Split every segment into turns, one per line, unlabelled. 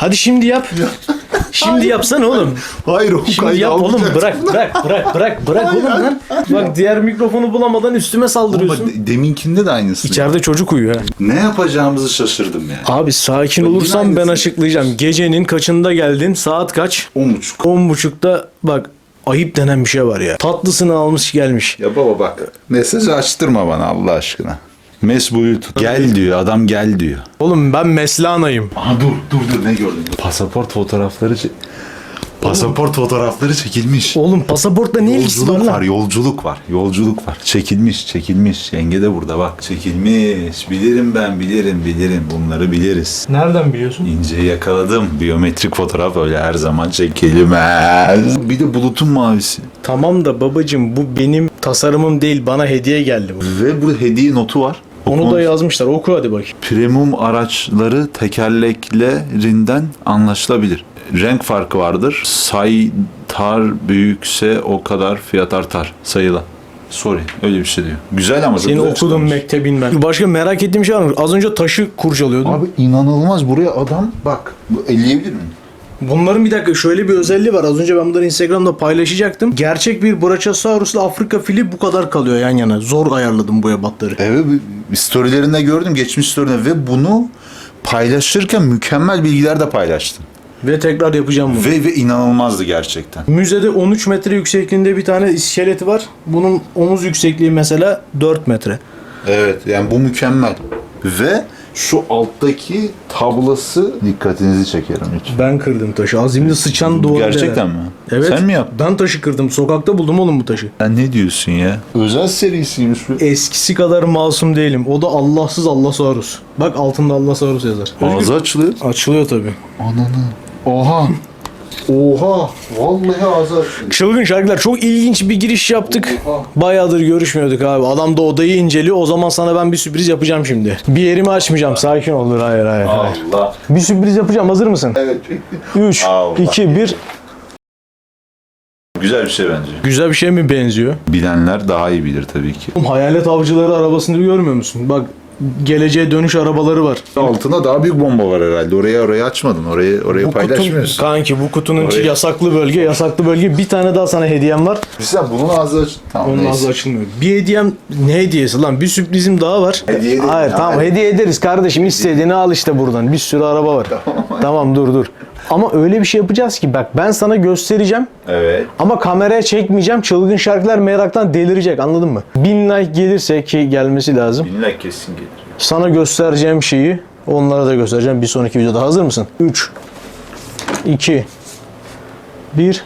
Hadi şimdi yap. Şimdi yapsana oğlum.
Hayır o
Şimdi
kaydı
yap oğlum bırak bırak bırak bırak bırak
Hayır,
oğlum lan. Bak diğer mikrofonu bulamadan üstüme
Oğlum
saldırıyorsun.
bak, deminkinde de aynısı.
İçeride çocuk uyuyor ha.
Ne yapacağımızı şaşırdım yani.
Abi sakin
Yine
olursan ben
aynısı.
açıklayacağım. Gecenin kaçında geldin? Saat kaç?
On buçuk.
10.30'da bak ayıp denen bir şey var ya. Tatlısını almış gelmiş.
Ya baba bak mesajı açtırma bana Allah aşkına. Mesbu'yu tut. Gel diyor adam gel diyor.
Oğlum ben Meslana'yım.
Aha dur dur dur ne gördün? Pasaport fotoğrafları çek. Pasaport fotoğrafları çekilmiş.
Oğlum pasaportla ne ilgisi var
Yolculuk var,
lan?
yolculuk var, yolculuk var. Çekilmiş, çekilmiş. Yenge de burada bak. Çekilmiş. Bilirim ben, bilirim, bilirim. Bunları biliriz.
Nereden biliyorsun?
İnceyi yakaladım. Biyometrik fotoğraf öyle her zaman çekilmez. Bir de bulutun mavisi.
Tamam da babacım bu benim tasarımım değil bana hediye geldi bu.
Ve burada hediye notu var.
Onu da yazmışlar oku hadi bakayım.
Premium araçları tekerleklerinden anlaşılabilir. Renk farkı vardır. Saytar büyükse o kadar fiyat artar. Sayıla. Sorry. Öyle bir şey diyor. Güzel ama.
Senin okudun mektebin ben. Başka merak ettiğim şey var mı? Az önce taşı kurcalıyordum.
Abi inanılmaz. Buraya adam bak. Bu elleyebilir miyim?
Bunların bir dakika şöyle bir özelliği var. Az önce ben bunları Instagram'da paylaşacaktım. Gerçek bir Brachiosaurus'la Afrika fili bu kadar kalıyor yan yana. Zor ayarladım bu ebatları.
Evet. Storylerinde gördüm. Geçmiş storylerinde. Ve bunu paylaşırken mükemmel bilgiler de paylaştın.
Ve tekrar yapacağım bunu.
Ve ve inanılmazdı gerçekten.
Müzede 13 metre yüksekliğinde bir tane iskeleti var. Bunun omuz yüksekliği mesela 4 metre.
Evet yani bu mükemmel. Ve şu alttaki tablası dikkatinizi çekerim lütfen.
Ben kırdım taşı. Azimli sıçan doğru
Gerçekten mi?
Evet.
Sen mi yaptın?
Ben taşı kırdım. Sokakta buldum oğlum bu taşı.
Sen ne diyorsun ya? Özel serisiymiş bu.
Eskisi kadar masum değilim. O da Allahsız Allasaurus. Bak altında Allasaurus yazar.
Ağzı açılıyor.
Açılıyor tabii.
Ananı. Oha. Oha. Vallahi ağzı.
Çılgın şarkılar çok ilginç bir giriş yaptık.
Oha.
Bayağıdır görüşmüyorduk abi. Adam da odayı inceliyor. O zaman sana ben bir sürpriz yapacağım şimdi. Bir yerimi açmayacağım. Sakin ol. Dur, Hayır hayır hayır.
Allah.
Bir sürpriz yapacağım. Hazır mısın?
Evet.
3,
Allah.
2, 1.
Güzel bir şey bence.
Güzel bir şey mi benziyor?
Bilenler daha iyi bilir tabii ki.
Oğlum, Hayalet avcıları arabasını görmüyor musun? Bak geleceğe dönüş arabaları var.
Altında daha büyük bomba var herhalde. Oraya oraya açmadın. Orayı orayı
Bu kutu,
paylaşmıyorsun.
kanki bu kutunun içi
Orayı-
yasaklı bölge, yasaklı bölge. Bir tane daha sana hediyem var.
Sen bunun ağzı aç. Tamam,
Onun
neyse.
ağzı açılmıyor. Bir hediyem ne hediyesi lan? Bir sürprizim daha var.
Hediye değil
Hayır
ya.
tamam hediye ederiz kardeşim. İstediğini al işte buradan. Bir sürü araba var. Tamam dur dur. Ama öyle bir şey yapacağız ki bak ben sana göstereceğim
Evet.
ama kameraya çekmeyeceğim. Çılgın şarkılar meraktan delirecek anladın mı? Bin like gelirse ki gelmesi lazım.
Binler kesin gelir.
Sana göstereceğim şeyi onlara da göstereceğim bir sonraki videoda. Hazır mısın? 3 2 1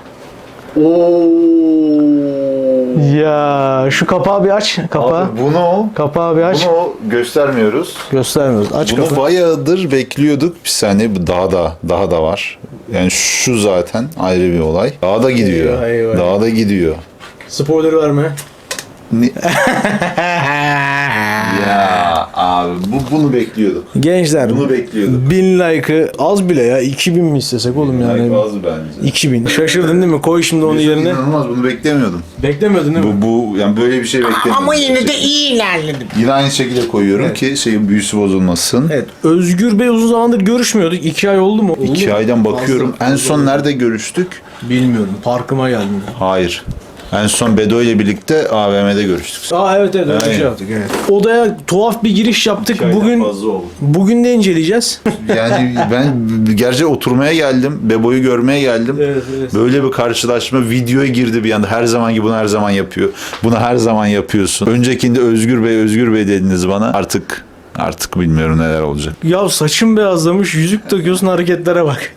Ya şu kapağı bir aç. Kapağı.
Abi bunu
Kapağı bir aç.
bunu göstermiyoruz.
Göstermiyoruz. Aç
Bunu
kapağı.
bayağıdır bekliyorduk. Bir saniye bu daha da daha da var. Yani şu zaten ayrı bir olay. Daha da gidiyor.
Eyvah, eyvah.
Daha da gidiyor.
Spoiler verme.
Ne? ya abi bu bunu bekliyorduk.
Gençler
Bunu bekliyorduk.
1000 like'ı az bile ya 2000 mi istesek oğlum yani?
Yani bazı bence.
2000. Şaşırdın değil mi? Koy şimdi onun yerine.
İnanılmaz bunu beklemiyordum.
Beklemiyordun değil mi?
Bu bu yani böyle bir şey beklemiyordum.
Ama yine de iyi ilerledim.
Yine aynı şekilde koyuyorum ki şeyin büyüsü bozulmasın.
Evet. Özgür Bey uzun zamandır görüşmüyorduk. 2 ay oldu mu? Oldu
İki
mu?
aydan bakıyorum.
Fazla-
En son nerede görüştük?
Bilmiyorum. Parkıma geldim.
Hayır. En son Bedo ile birlikte AVM'de görüştük.
Aa evet evet öyle bir
Aynen.
şey yaptık evet. Odaya tuhaf bir giriş yaptık. Bugün
oldu.
bugün ne inceleyeceğiz?
Yani ben gerçi oturmaya geldim. Bebo'yu görmeye geldim.
Evet, evet.
Böyle bir karşılaşma videoya girdi bir anda. Her zaman gibi bunu her zaman yapıyor. Bunu her zaman yapıyorsun. Öncekinde Özgür Bey, Özgür Bey dediniz bana. Artık artık bilmiyorum neler olacak.
ya saçım beyazlamış, yüzük takıyorsun hareketlere bak.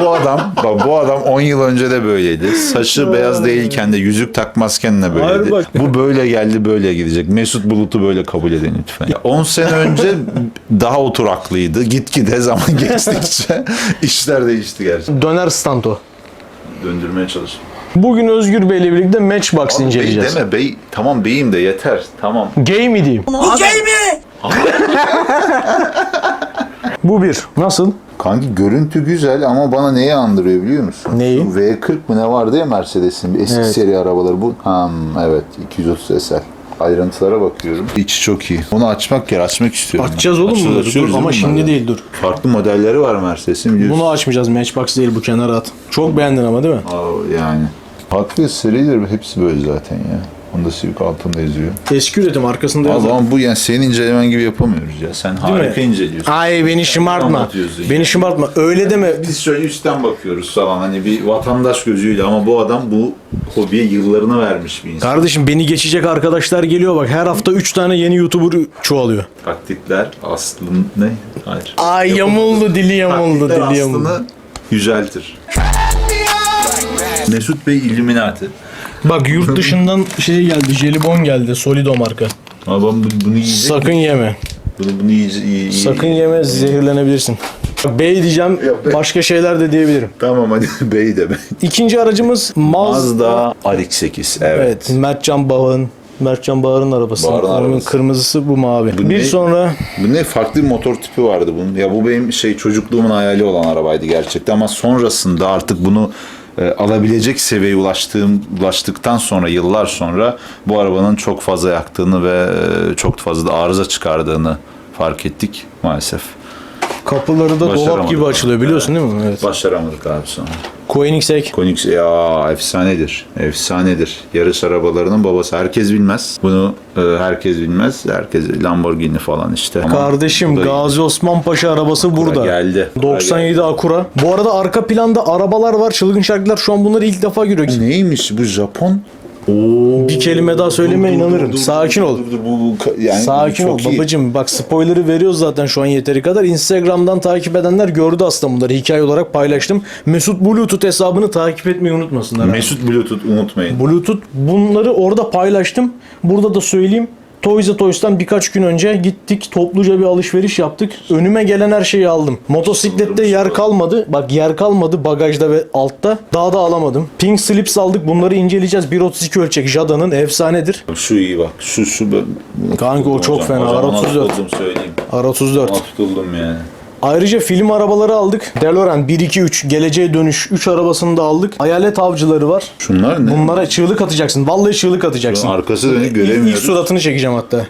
bu adam, bak bu adam 10 yıl önce de böyleydi. Saçı beyaz değilken de yüzük takmazken de
Hayır
böyleydi.
bak.
Bu böyle geldi, böyle gidecek. Mesut Bulut'u böyle kabul edin lütfen. Ya 10 sene önce daha oturaklıydı. Gitgide zaman geçtikçe işler değişti gerçekten.
Döner stanto.
Döndürmeye çalış.
Bugün Özgür Bey'le birlikte Matchbox
Abi bey
inceleyeceğiz.
deme bey. Tamam beyim de yeter. Tamam.
Gay mi diyeyim?
Bu gay mi?
Bu bir. Nasıl?
Kanki görüntü güzel ama bana neyi andırıyor biliyor musun?
Neyi?
V40 mı ne vardı ya Mercedes'in bir eski
Evet.
seri arabaları bu. Hmm, evet 230 SL. Ayrıntılara bakıyorum. İçi çok iyi. Onu açmak yer açmak istiyorum. ben.
Açacağız oğlum
Açıyoruz,
bunları. Dur, ama
mi
şimdi
bunları?
değil dur.
Farklı modelleri var Mercedes'in biliyorsun.
Bunu açmayacağız. Matchbox değil bu kenara at. Çok beğendin ama değil mi?
Aa, yani. Hot Wheels serileri hepsi böyle zaten ya. Honda Civic altında yazıyor.
Eski üretim arkasında yazar.
Ama bu yani senin incelemen gibi yapamıyoruz ya. Sen harika inceliyorsun.
Ay beni şımartma.
Anlatıyorsun
Beni
ya.
şımartma. Öyle deme.
Biz şöyle üstten bakıyoruz falan hani bir vatandaş gözüyle ama bu adam bu hobiye yıllarını vermiş bir insan.
Kardeşim beni geçecek arkadaşlar geliyor bak. Her hafta 3 tane yeni YouTuber çoğalıyor.
Taktikler aslında ne? Hayır.
Ay yamuldu dili yamuldu
Taktikler
dili yamuldu.
aslını yüceltir. Mesut Bey Illuminati.
Bak yurt dışından şey geldi. Jelibon geldi. Solido marka.
Ama ben bu- bunu yiyecek
Sakın yeme.
Bunu, bunu yiyecek. iyi-
Sakın yeme zehirlenebilirsin. Bey diyeceğim.
Yok, bey.
Başka şeyler de diyebilirim.
Tamam hadi bey de bey.
İkinci aracımız Mazda.
Mazda RX-8. Evet.
Evet. Mertcan Bağır'ın Mertcan Bağır'ın arabası.
Bağır'ın
Onun
arabası.
kırmızısı bu mavi.
Bu
bir
ne?
sonra
Bu ne farklı bir motor tipi vardı bunun. Ya bu benim şey çocukluğumun hayali olan arabaydı gerçekten ama sonrasında artık bunu e, alabilecek seviyeye ulaştığım ulaştıktan sonra yıllar sonra bu arabanın çok fazla yaktığını ve e, çok fazla da arıza çıkardığını fark ettik maalesef.
kapıları da dolap gibi açılıyor biliyorsun değil mi? Evet.
Başaramadık abi sonra.
Koenigsegg.
Koenigs ya efsanedir. Efsanedir. Yarış arabalarının babası. Herkes bilmez. Bunu e, herkes bilmez. Herkes Lamborghini falan işte. Ama
Kardeşim
bu da-
Gazi Osman Paşa arabası burada.
geldi.
97 Acura. Bu arada arka planda arabalar var. Çılgın şarkılar şu an bunları ilk defa görüyor.
Neymiş bu Japon?
Bir kelime daha söyleme inanırım. Sakin ol.
Dur, dur, bu, bu, yani
Sakin ol
iyi.
babacım. Bak spoiler'ı veriyoruz zaten şu an yeteri kadar. Instagram'dan takip edenler gördü aslında bunları. Hikaye olarak paylaştım. Mesut Bluetooth hesabını takip etmeyi unutmasınlar. abi.
Mesut Bluetooth unutmayın.
Bluetooth bunları orada paylaştım. Burada da söyleyeyim. Toys R Toys'tan birkaç gün önce gittik topluca bir alışveriş yaptık. Önüme gelen her şeyi aldım. Motosiklette yer kalmadı. Bak yer kalmadı bagajda ve altta. Daha da alamadım. Pink Slips aldık. Bunları inceleyeceğiz. 1.32 ölçek. Jada'nın efsanedir.
Şu iyi bak. Şu şu ben-
Kanka o çok
Hocam,
fena.
hocam ona
R34.
tutuldum söyleyeyim.
R34.
Ona tutuldum yani.
Ayrıca film arabaları aldık. DeLorean 1 2 3 Geleceğe Dönüş 3 arabasını da aldık. Hayalet avcıları var.
Şunlar ne?
Bunlara çığlık atacaksın. Vallahi çığlık atacaksın.
Arkası dönük
İlk,
göremiyoruz.
ilk suratını çekeceğim hatta.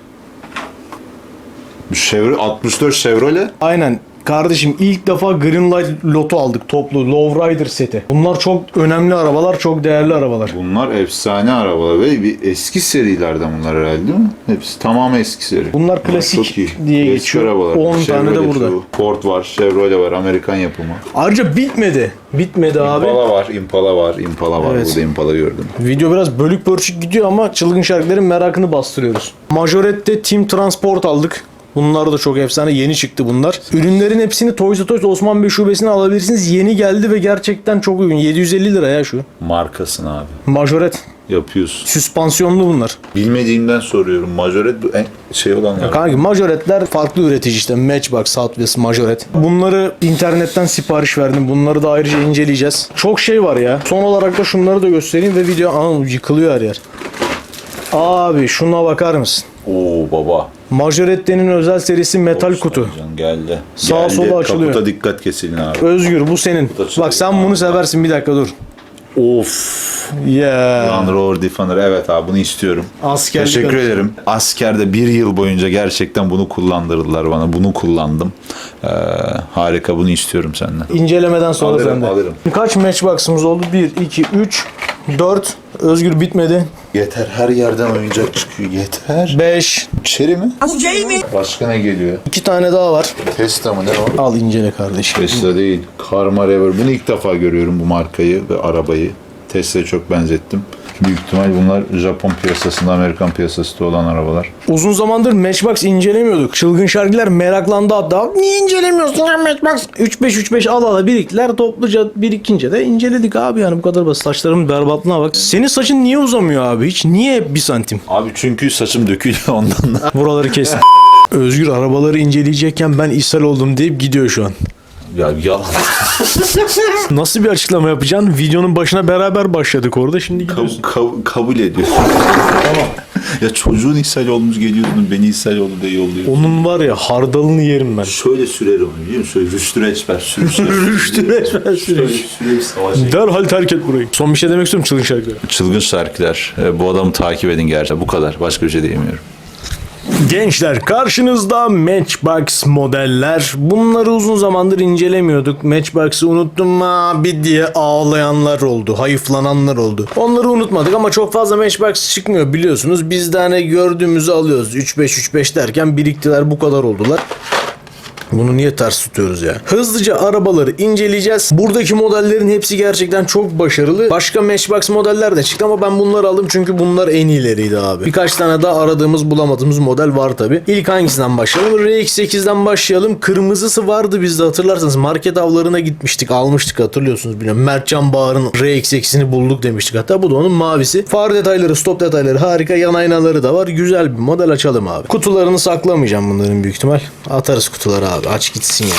Chevrolet 64 Chevrolet.
Aynen. Kardeşim ilk defa Green Light Loto aldık toplu Lowrider seti. Bunlar çok önemli arabalar, çok değerli arabalar.
Bunlar efsane arabalar ve bir eski serilerden bunlar herhalde değil mi? Hepsi tamamı eski seri.
Bunlar klasik diye
Eski
geçiyor.
arabalar.
10 tane de
Chevrolet
burada.
şu, Ford var, Chevrolet var, Amerikan yapımı.
Ayrıca bitmedi. Bitmedi abi.
Impala var, Impala var, Impala var.
Evet.
Burada Impala gördüm.
Video biraz bölük pörçük gidiyor ama çılgın şarkıların merakını bastırıyoruz. Majorette Team Transport aldık. Bunlar da çok efsane. Yeni çıktı bunlar. Ürünlerin hepsini Toys Toys Osman Bey şubesine alabilirsiniz. Yeni geldi ve gerçekten çok uygun. 750 lira ya şu.
Markasın abi.
Majorette.
Yapıyorsun.
Süspansiyonlu bunlar.
Bilmediğimden soruyorum. Majoret bu en şey olanlar.
Kanka majoretler farklı üretici işte. Matchbox, Hot Wheels, majoret. Bunları internetten sipariş verdim. Bunları da ayrıca inceleyeceğiz. Çok şey var ya. Son olarak da şunları da göstereyim ve video Aa, yıkılıyor her yer. Abi şuna bakar mısın?
Oo baba.
Majorette'nin özel serisi metal kutu.
Can geldi.
Sağa
geldi.
sola açılıyor.
Kaputa dikkat kesilin abi.
Özgür bu senin. Bak sen bunu seversin bir dakika dur.
Of.
Yeah.
Land Rover Defender. Evet abi bunu istiyorum.
Askerlik
Teşekkür
aracı.
ederim. Askerde bir yıl boyunca gerçekten bunu kullandırdılar bana. Bunu kullandım. Ee, harika bunu istiyorum senden.
İncelemeden sonra
Alırım,
sende.
alırım.
Kaç matchbox'ımız oldu? 1, 2, 3, 4. Özgür bitmedi.
Yeter her yerden oyuncak çıkıyor. Yeter.
5.
Cherry mi?
Bu şey mi?
Başka ne geliyor?
2 tane daha var.
Tesla mı ne o?
Al incele kardeşim.
Tesla değil. Karma Rever. Bunu ilk defa görüyorum bu markayı ve arabayı. Tesla'ya çok benzettim. Büyük ihtimal bunlar Japon piyasasında, Amerikan piyasasında olan arabalar.
Uzun zamandır Matchbox incelemiyorduk. Çılgın şarkılar meraklandı hatta. Niye incelemiyorsun ya Matchbox? 3-5-3-5 al ala biriktiler. Topluca birikince de inceledik abi yani bu kadar basit. Saçlarımın berbatlığına bak. Senin saçın niye uzamıyor abi hiç? Niye bir santim?
Abi çünkü saçım dökülüyor ondan da.
Buraları kes. Özgür arabaları inceleyecekken ben ishal oldum deyip gidiyor şu an.
Ya yalan.
Nasıl bir açıklama yapacaksın? Videonun başına beraber başladık orada. Şimdi gidiyorsun.
Kab- kab- kabul ediyor. tamam. Ya çocuğun ishal olmuş geliyordun beni ishal oldu diye yolluyor.
Onun var ya hardalını yerim ben.
Şöyle sürerim onu biliyor musun? Şöyle Rüştü Reçber sür sür.
Rüştü Reçber
Şöyle savaşa.
Derhal terk et burayı. Son bir şey demek istiyorum çılgın şarkılara.
Çılgın şarkılar. E, Bu adamı takip edin gerçekten. Bu kadar. Başka bir şey diyemiyorum.
Gençler karşınızda Matchbox modeller. Bunları uzun zamandır incelemiyorduk. Matchbox'ı unuttum abi diye ağlayanlar oldu. Hayıflananlar oldu. Onları unutmadık ama çok fazla Matchbox çıkmıyor biliyorsunuz. Biz de hani gördüğümüzü alıyoruz. 3-5-3-5 derken biriktiler bu kadar oldular. Bunu niye ters tutuyoruz ya? Hızlıca arabaları inceleyeceğiz. Buradaki modellerin hepsi gerçekten çok başarılı. Başka Matchbox modeller de çıktı ama ben bunları aldım çünkü bunlar en iyileriydi abi. Birkaç tane daha aradığımız bulamadığımız model var tabi. İlk hangisinden başlayalım? RX8'den başlayalım. Kırmızısı vardı bizde hatırlarsanız. Market avlarına gitmiştik almıştık hatırlıyorsunuz bilmiyorum. Mertcan Bağır'ın RX8'ini bulduk demiştik hatta. Bu da onun mavisi. Far detayları, stop detayları harika. Yan aynaları da var. Güzel bir model açalım abi. Kutularını saklamayacağım bunların büyük ihtimal. Atarız kutuları abi. Aç gitsin ya.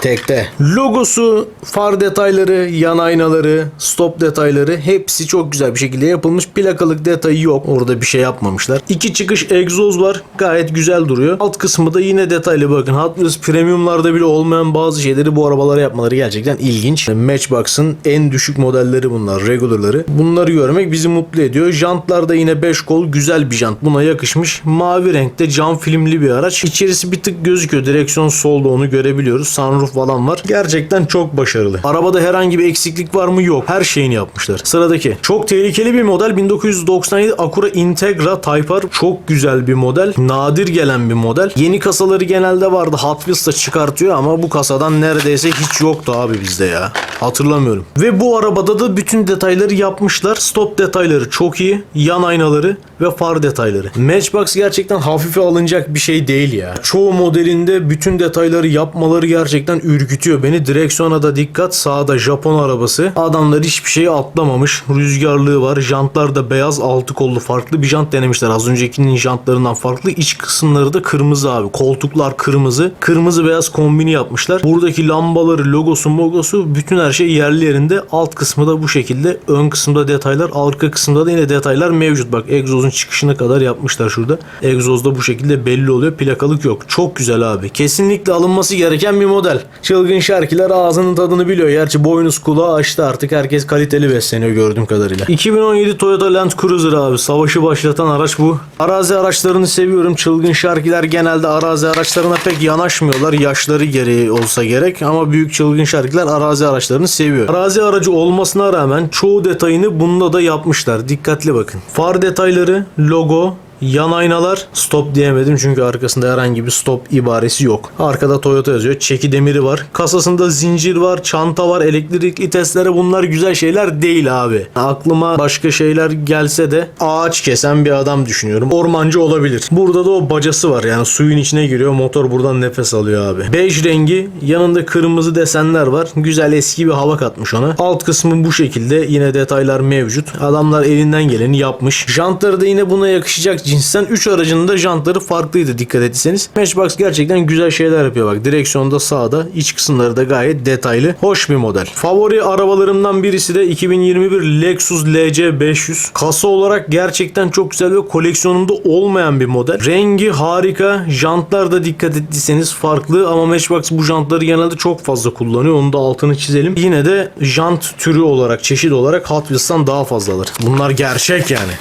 Tekte. Logosu, far detayları, yan aynaları, stop detayları hepsi çok güzel bir şekilde yapılmış. Plakalık detayı yok. Orada bir şey yapmamışlar. İki çıkış egzoz var. Gayet güzel duruyor. Alt kısmı da yine detaylı bakın. Hot Premium'larda bile olmayan bazı şeyleri bu arabalara yapmaları gerçekten ilginç. Matchbox'ın en düşük modelleri bunlar. Regular'ları. Bunları görmek bizi mutlu ediyor. Jantlar da yine 5 kol güzel bir jant. Buna yakışmış. Mavi renkte cam filmli bir araç. İçerisi bir tık gözüküyor. Direksiyon solda onu görebiliyoruz. Sunroof falan var. Gerçekten çok başarılı. Arabada herhangi bir eksiklik var mı? Yok. Her şeyini yapmışlar. Sıradaki. Çok tehlikeli bir model. 1997 Acura Integra Type R. Çok güzel bir model. Nadir gelen bir model. Yeni kasaları genelde vardı. Hot Wheels da çıkartıyor ama bu kasadan neredeyse hiç yoktu abi bizde ya. Hatırlamıyorum. Ve bu arabada da bütün detayları yapmışlar. Stop detayları çok iyi. Yan aynaları ve far detayları. Matchbox gerçekten hafife alınacak bir şey değil ya. Çoğu modelinde bütün detayları yapmaları gerçekten ürkütüyor beni. Direksiyona da dikkat. Sağda Japon arabası. Adamlar hiçbir şeyi atlamamış. Rüzgarlığı var. Jantlar da beyaz altı kollu farklı bir jant denemişler. Az öncekinin jantlarından farklı. İç kısımları da kırmızı abi. Koltuklar kırmızı. Kırmızı beyaz kombini yapmışlar. Buradaki lambaları, logosu, mogosu bütün her şey yerli yerinde. Alt kısmı da bu şekilde. Ön kısımda detaylar. Arka kısımda da yine detaylar mevcut. Bak egzozun çıkışına kadar yapmışlar şurada. Egzozda bu şekilde belli oluyor. Plakalık yok. Çok güzel abi. Kesinlikle alınması gereken bir model. Çılgın şarkiler ağzının tadını biliyor. Gerçi boynuz kulağı açtı artık. Herkes kaliteli besleniyor gördüğüm kadarıyla. 2017 Toyota Land Cruiser abi. Savaşı başlatan araç bu. Arazi araçlarını seviyorum. Çılgın şarkiler genelde arazi araçlarına pek yanaşmıyorlar. Yaşları gereği olsa gerek. Ama büyük çılgın şarkiler arazi araçlarını seviyor. Arazi aracı olmasına rağmen çoğu detayını bunda da yapmışlar. Dikkatli bakın. Far detayları, logo Yan aynalar stop diyemedim çünkü arkasında herhangi bir stop ibaresi yok. Arkada Toyota yazıyor. Çeki demiri var. Kasasında zincir var, çanta var, elektrikli testere bunlar güzel şeyler değil abi. Aklıma başka şeyler gelse de ağaç kesen bir adam düşünüyorum. Ormancı olabilir. Burada da o bacası var yani suyun içine giriyor. Motor buradan nefes alıyor abi. Bej rengi yanında kırmızı desenler var. Güzel eski bir hava katmış ona. Alt kısmı bu şekilde yine detaylar mevcut. Adamlar elinden geleni yapmış. Jantları da yine buna yakışacak cinsten 3 aracının da jantları farklıydı dikkat etseniz. Matchbox gerçekten güzel şeyler yapıyor bak. Direksiyonda sağda, iç kısımları da gayet detaylı. Hoş bir model. Favori arabalarımdan birisi de 2021 Lexus LC 500. Kasa olarak gerçekten çok güzel ve koleksiyonumda olmayan bir model. Rengi harika. Jantlar da dikkat ettiyseniz farklı ama Matchbox bu jantları genelde çok fazla kullanıyor. Onu da altını çizelim. Yine de jant türü olarak, çeşit olarak Hot Wheels'tan daha fazlalar. Bunlar gerçek yani.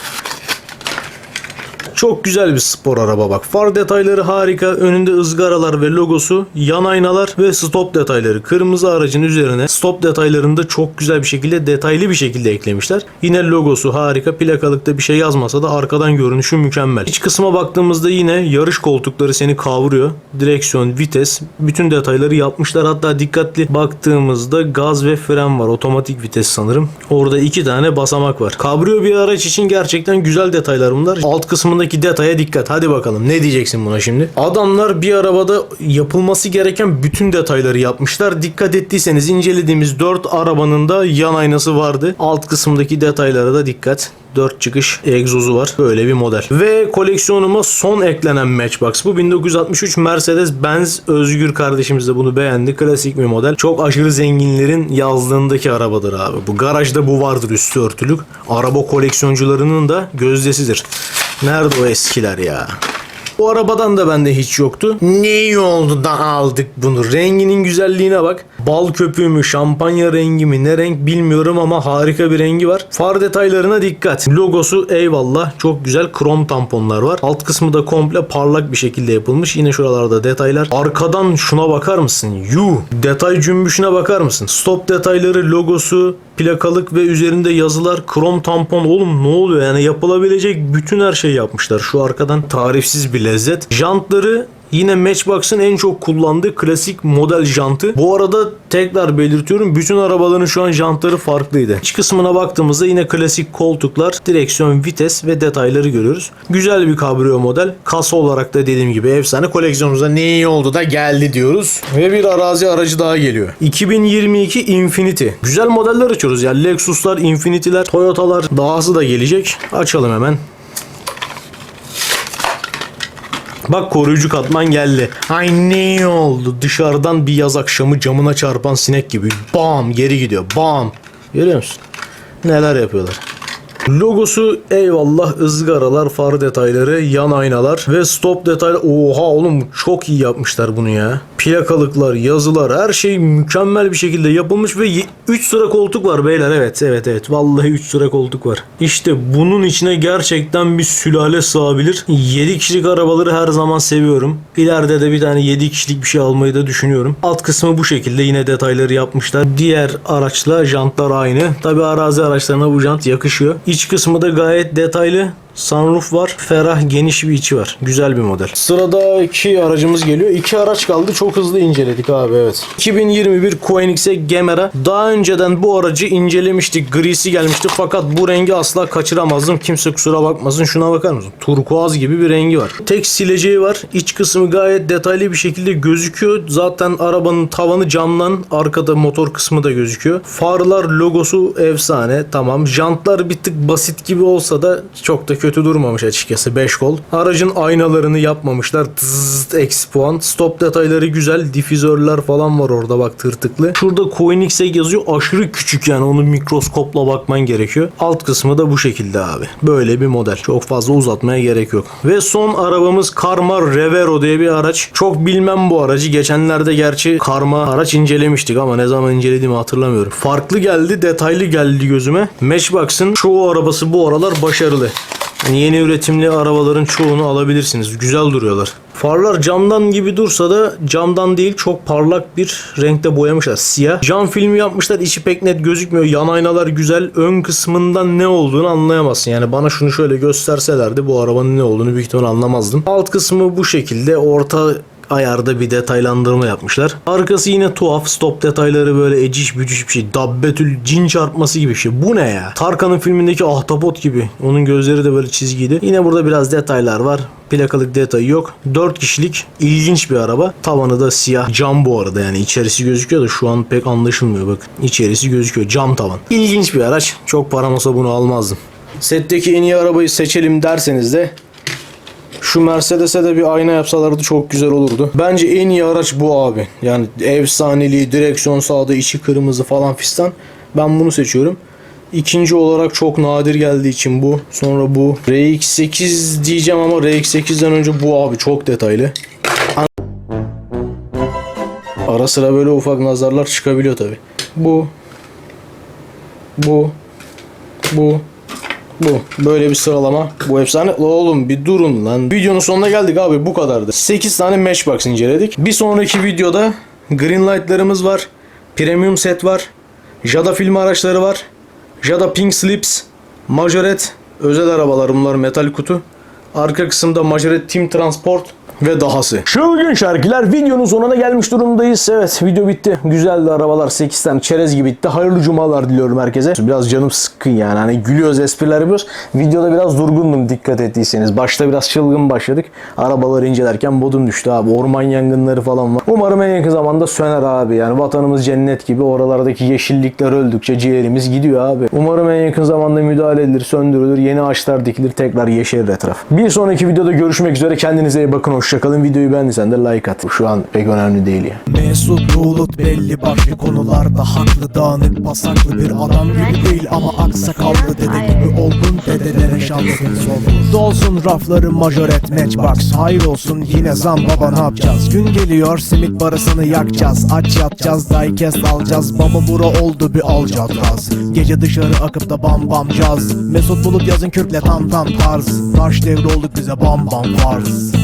Çok güzel bir spor araba bak. Far detayları harika. Önünde ızgaralar ve logosu, yan aynalar ve stop detayları. Kırmızı aracın üzerine stop detaylarını da çok güzel bir şekilde detaylı bir şekilde eklemişler. Yine logosu harika. Plakalıkta bir şey yazmasa da arkadan görünüşü mükemmel. İç kısma baktığımızda yine yarış koltukları seni kavuruyor. Direksiyon, vites, bütün detayları yapmışlar. Hatta dikkatli baktığımızda gaz ve fren var. Otomatik vites sanırım. Orada iki tane basamak var. Kabrio bir araç için gerçekten güzel detaylar bunlar. Alt kısmındaki kısmındaki detaya dikkat. Hadi bakalım ne diyeceksin buna şimdi? Adamlar bir arabada yapılması gereken bütün detayları yapmışlar. Dikkat ettiyseniz incelediğimiz 4 arabanın da yan aynası vardı. Alt kısımdaki detaylara da dikkat. 4 çıkış egzozu var. Böyle bir model. Ve koleksiyonuma son eklenen Matchbox. Bu 1963 Mercedes-Benz Özgür kardeşimiz de bunu beğendi. Klasik bir model. Çok aşırı zenginlerin yazdığındaki arabadır abi. Bu garajda bu vardır üstü örtülük. Araba koleksiyoncularının da gözdesidir. Nerede o eskiler ya? Bu arabadan da bende hiç yoktu. Ne iyi oldu da aldık bunu. Renginin güzelliğine bak. Bal köpüğü mü, şampanya rengi mi, ne renk bilmiyorum ama harika bir rengi var. Far detaylarına dikkat. Logosu eyvallah. Çok güzel krom tamponlar var. Alt kısmı da komple parlak bir şekilde yapılmış. Yine şuralarda detaylar. Arkadan şuna bakar mısın? Yuh! Detay cümbüşüne bakar mısın? Stop detayları, logosu, plakalık ve üzerinde yazılar, krom tampon. Oğlum ne oluyor? Yani yapılabilecek bütün her şeyi yapmışlar. Şu arkadan tarifsiz bir lezzet. Jantları Yine Matchbox'ın en çok kullandığı klasik model jantı. Bu arada tekrar belirtiyorum bütün arabaların şu an jantları farklıydı. İç kısmına baktığımızda yine klasik koltuklar, direksiyon, vites ve detayları görüyoruz. Güzel bir kabrio model. Kasa olarak da dediğim gibi efsane koleksiyonumuza ne iyi oldu da geldi diyoruz. Ve bir arazi aracı daha geliyor. 2022 Infinity. Güzel modeller açıyoruz ya. Lexus'lar, Infinity'ler, Toyota'lar dahası da gelecek. Açalım hemen. Bak koruyucu katman geldi. Ay ne oldu? Dışarıdan bir yaz akşamı camına çarpan sinek gibi. Bam geri gidiyor. Bam. Görüyor musun? Neler yapıyorlar. Logosu eyvallah ızgaralar, far detayları, yan aynalar ve stop detayları. Oha oğlum çok iyi yapmışlar bunu ya. Plakalıklar, yazılar her şey mükemmel bir şekilde yapılmış ve 3 sıra koltuk var beyler. Evet evet evet. Vallahi 3 sıra koltuk var. İşte bunun içine gerçekten bir sülale sığabilir. 7 kişilik arabaları her zaman seviyorum. İleride de bir tane 7 kişilik bir şey almayı da düşünüyorum. Alt kısmı bu şekilde yine detayları yapmışlar. Diğer araçla jantlar aynı. Tabi arazi araçlarına bu jant yakışıyor. İç kısmı da gayet detaylı. Sunroof var. Ferah geniş bir içi var. Güzel bir model. Sırada iki aracımız geliyor. İki araç kaldı. Çok hızlı inceledik abi evet. 2021 Koenigsegg Gemera. Daha önceden bu aracı incelemiştik. Grisi gelmişti fakat bu rengi asla kaçıramazdım. Kimse kusura bakmasın. Şuna bakar mısın? Turkuaz gibi bir rengi var. Tek sileceği var. İç kısmı gayet detaylı bir şekilde gözüküyor. Zaten arabanın tavanı camdan. Arkada motor kısmı da gözüküyor. Farlar logosu efsane. Tamam. Jantlar bir tık basit gibi olsa da çok da kötü durmamış açıkçası 5 kol. Aracın aynalarını yapmamışlar. Tızzzt eksi puan. Stop detayları güzel. Difüzörler falan var orada bak tırtıklı. Şurada Koenigsegg yazıyor. Aşırı küçük yani onu mikroskopla bakman gerekiyor. Alt kısmı da bu şekilde abi. Böyle bir model. Çok fazla uzatmaya gerek yok. Ve son arabamız Karma Revero diye bir araç. Çok bilmem bu aracı. Geçenlerde gerçi Karma araç incelemiştik ama ne zaman incelediğimi hatırlamıyorum. Farklı geldi, detaylı geldi gözüme. Matchbox'ın çoğu arabası bu aralar başarılı. Yeni üretimli arabaların çoğunu alabilirsiniz. Güzel duruyorlar. Farlar camdan gibi dursa da camdan değil çok parlak bir renkte boyamışlar. Siyah. Cam filmi yapmışlar. içi pek net gözükmüyor. Yan aynalar güzel. Ön kısmından ne olduğunu anlayamazsın. Yani bana şunu şöyle gösterselerdi bu arabanın ne olduğunu büyük ihtimal anlamazdım. Alt kısmı bu şekilde. Orta ayarda bir detaylandırma yapmışlar. Arkası yine tuhaf. Stop detayları böyle eciş bücüş bir şey. Dabbetül cin çarpması gibi bir şey. Bu ne ya? Tarkan'ın filmindeki ahtapot gibi. Onun gözleri de böyle çizgiydi. Yine burada biraz detaylar var. Plakalık detayı yok. 4 kişilik ilginç bir araba. Tavanı da siyah. Cam bu arada yani içerisi gözüküyor da şu an pek anlaşılmıyor bak. İçerisi gözüküyor. Cam tavan. İlginç bir araç. Çok param olsa bunu almazdım. Setteki en iyi arabayı seçelim derseniz de şu Mercedes'e de bir ayna yapsalardı çok güzel olurdu. Bence en iyi araç bu abi. Yani efsaneliği, direksiyon sağda, içi kırmızı falan fistan. Ben bunu seçiyorum. İkinci olarak çok nadir geldiği için bu. Sonra bu. RX-8 diyeceğim ama RX-8'den önce bu abi çok detaylı. Ara sıra böyle ufak nazarlar çıkabiliyor tabi. Bu. Bu. Bu. Bu. Böyle bir sıralama. Bu efsane. Oğlum bir durun lan. Videonun sonuna geldik abi bu kadardı. 8 tane Matchbox inceledik. Bir sonraki videoda Green Light'larımız var. Premium set var. Jada film araçları var. Jada Pink Slips. Majoret. Özel arabalar bunlar metal kutu. Arka kısımda Majoret Team Transport. Ve dahası. Çılgın şarkılar videonun sonuna gelmiş durumdayız. Evet video bitti. Güzeldi arabalar 8 tane çerez gibi bitti. Hayırlı cumalar diliyorum herkese. Biraz canım sıkkın yani. Hani gülüyoruz espriler yapıyoruz. Videoda biraz durgundum dikkat ettiyseniz. Başta biraz çılgın başladık. Arabaları incelerken modum düştü abi. Orman yangınları falan var. Umarım en yakın zamanda söner abi. Yani vatanımız cennet gibi. Oralardaki yeşillikler öldükçe ciğerimiz gidiyor abi. Umarım en yakın zamanda müdahale edilir, söndürülür. Yeni ağaçlar dikilir. Tekrar yeşerir etraf. Bir sonraki videoda görüşmek üzere. Kendinize iyi bakın. Hoşçakalın. Videoyu beğendiysen de like at. Şu an pek önemli değil ya.
Mesut Bulut belli başlı konularda haklı dağınık basaklı bir adam gibi değil ama aksakallı dede gibi oldun dedelere şansınız olur Dolsun rafları majoret matchbox hayır olsun yine zam baba ne yapacağız? Gün geliyor simit parasını yakacağız aç yatacağız diecast alacağız baba bura oldu bir alcatraz. Gece dışarı akıp da bam bam caz. Mesut Bulut yazın kürkle tam tam tarz. Taş devri olduk bize bam bam farz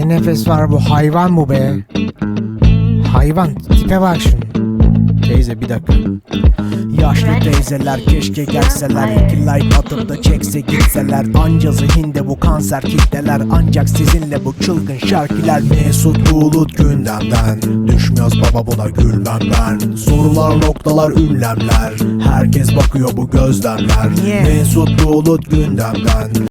ne nefes var bu? Hayvan bu be? Hayvan. Tipe bak şunu. Teyze bir dakika. Yaşlı teyzeler keşke gelseler. İki like atıp da çekse gitseler. Anca zihinde bu kanser kitleler. Ancak sizinle bu çılgın şarkılar Mesut Bulut gündemden. Düşmüyoruz baba buna gülmem ben Sorular noktalar ünlemler. Herkes bakıyor bu gözlemler. Mesut Bulut gündemden